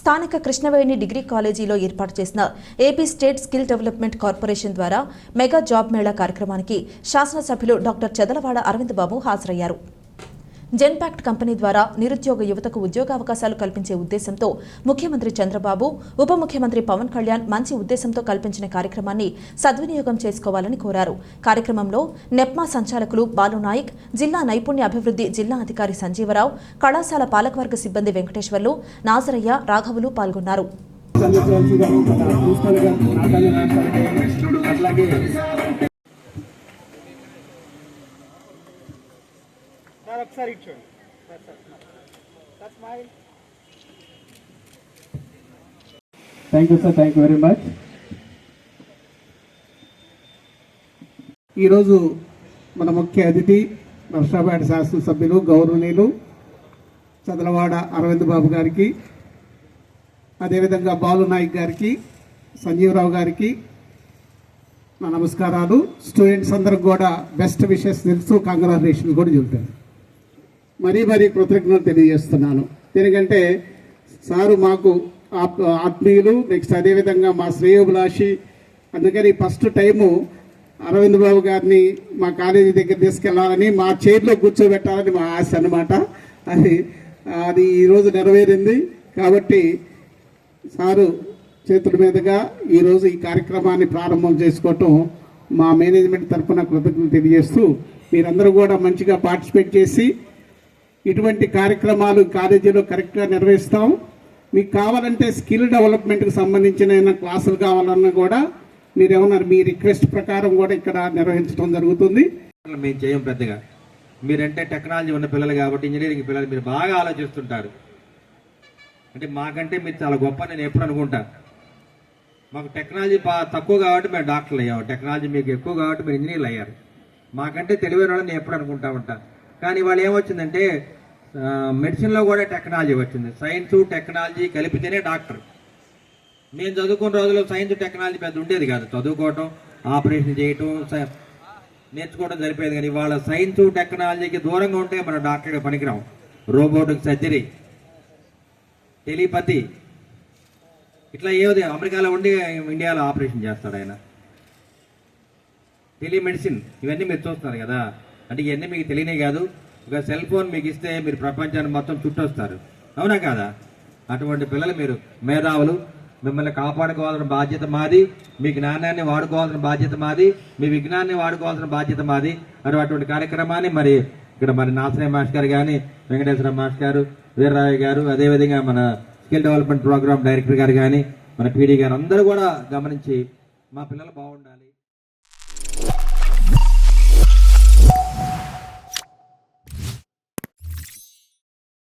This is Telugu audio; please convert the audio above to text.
స్థానిక కృష్ణవేణి డిగ్రీ కాలేజీలో ఏర్పాటు చేసిన AP state skill development corporation ద్వారా మెగా జాబ్ మేళా కార్యక్రమానికి శాసనసభ్యులు డాక్టర్ చెదలవాడ అరవింద్ బాబు హాజరయ్యారు. జెన్పాక్ట్ కంపెనీ ద్వారా నిరుద్యోగ యువతకు ఉద్యోగావకాశాలు కల్పించే ఉద్దేశంతో ముఖ్యమంత్రి చంద్రబాబు ఉప ముఖ్యమంత్రి పవన్ కళ్యాణ్ మంచి ఉద్దేశంతో కల్పించిన కార్యక్రమాన్ని సద్వినియోగం చేసుకోవాలని కోరారు. కార్యక్రమంలో నెప్మా సంచాలకులు బాలు నాయక్ జిల్లా నైపుణ్య అభివృద్ధి జిల్లా అధికారి సంజీవరావు కళాశాల పాలకవర్గ సిబ్బంది వెంకటేశ్వర్లు నాజరయ్య రాఘవులు పాల్గొన్నారు. అట్లాగే సార్ ఒకసారి ఇచ్చోండి thank you sir thank you very much ఈరోజు మన ముఖ్య అతిథి నర్సాపేట శాసనసభ్యులు గౌరవనీయులు చదలవాడ అరవింద్ బాబు గారికి అదేవిధంగా బాలు నాయక్ గారికి సంజీవరావు గారికి నా నమస్కారాలు. స్టూడెంట్స్ అందరికి కూడా బెస్ట్ విషెస్ తెలుసు కంగ్రాచులేషన్ కూడా చెబుతాను. మరీ మరీ కృతజ్ఞతలు తెలియజేస్తున్నాను. ఎందుకంటే సారు మాకు ఆత్మీయులు నెక్స్ట్ అదేవిధంగా మా శ్రేయోభిలాషి అందుకని ఫస్ట్ టైము అరవింద్ బాబు గారిని మా కాలేజీ దగ్గర తీసుకెళ్ళాలని మా చైర్లో కూర్చోబెట్టాలని మా ఆశ అన్నమాట. అది అది ఈరోజు నెరవేరింది. కాబట్టి సారు చేతుల మీదుగా ఈరోజు ఈ కార్యక్రమాన్ని ప్రారంభం చేసుకోవటం మా మేనేజ్మెంట్ తరఫున కృతజ్ఞతలు తెలియజేస్తూ మీరందరూ కూడా మంచిగా పార్టిసిపేట్ చేసి ఇటువంటి కార్యక్రమాలు కాలేజీలో కరెక్ట్గా నిర్వహిస్తాం. మీకు కావాలంటే స్కిల్ డెవలప్మెంట్కి సంబంధించిన ఏమైనా క్లాసులు కావాలన్నా కూడా మీరు ఏమన్నా మీ రిక్వెస్ట్ ప్రకారం కూడా ఇక్కడ నిర్వహించడం జరుగుతుంది. మేము చేయం పెద్దగా. మీరంటే టెక్నాలజీ ఉన్న పిల్లలు కాబట్టి ఇంజనీరింగ్ పిల్లలు మీరు బాగా ఆలోచిస్తుంటారు. అంటే మాకంటే మీరు చాలా గొప్ప నేను ఎప్పుడు అనుకుంటా. మాకు టెక్నాలజీ బా- తక్కువ కాబట్టి మేము డాక్టర్లు అయ్యాము టెక్నాలజీ మీకు ఎక్కువ కాబట్టి మీరు ఇంజనీర్లు అయ్యారు. మాకంటే తెలివైన వాళ్ళని నేను ఎప్పుడు అనుకుంటా ఉంటాను కానీ వాళ్ళు ఏమొచ్చిందంటే మెడిసిన్లో కూడా టెక్నాలజీ వచ్చింది. సైన్స్ టెక్నాలజీ కలిపితేనే డాక్టర్. మేము చదువుకున్న రోజుల్లో సైన్స్ టెక్నాలజీ పెద్ద ఉండేది కాదు. చదువుకోవటం ఆపరేషన్ చేయటం నేర్చుకోవడం సరిపోయేది కానీ ఇవాళ సైన్స్ టెక్నాలజీకి దూరంగా ఉంటే మన డాక్టర్గా పనికిరాం రోబోటిక్ సర్జరీ టెలిపతి. ఇట్లా ఏది అమెరికాలో ఉండి ఇండియాలో ఆపరేషన్ చేస్తాడు ఆయన. టెలిమెడిసిన్ ఇవన్నీ మీరు చూస్తున్నారు కదా. అంటే ఇవన్నీ మీకు తెలియనే కాదు. ఒక సెల్ ఫోన్ మీకు ఇస్తే మీరు ప్రపంచాన్ని మొత్తం చుట్టొస్తారు. అవునా కాదా? అటువంటి పిల్లలు మీరు మేధావులు మిమ్మల్ని కాపాడుకోవాల్సిన బాధ్యత మాది మీ జ్ఞానాన్ని వాడుకోవాల్సిన బాధ్యత మాది మీ విజ్ఞానాన్ని వాడుకోవాల్సిన బాధ్యత మాది మరి అటువంటి కార్యక్రమాన్ని మరి ఇక్కడ మరి నాసరే మాస్టర్ గారు కానీ వెంకటేశ్వర మాస్టర్ గారు వీర్రావు గారు అదేవిధంగా మన స్కిల్ డెవలప్మెంట్ ప్రోగ్రామ్ డైరెక్టర్ గారు కానీ మన పీడీ గారు అందరూ కూడా గమనించి మా పిల్లలు బాగుండాలి.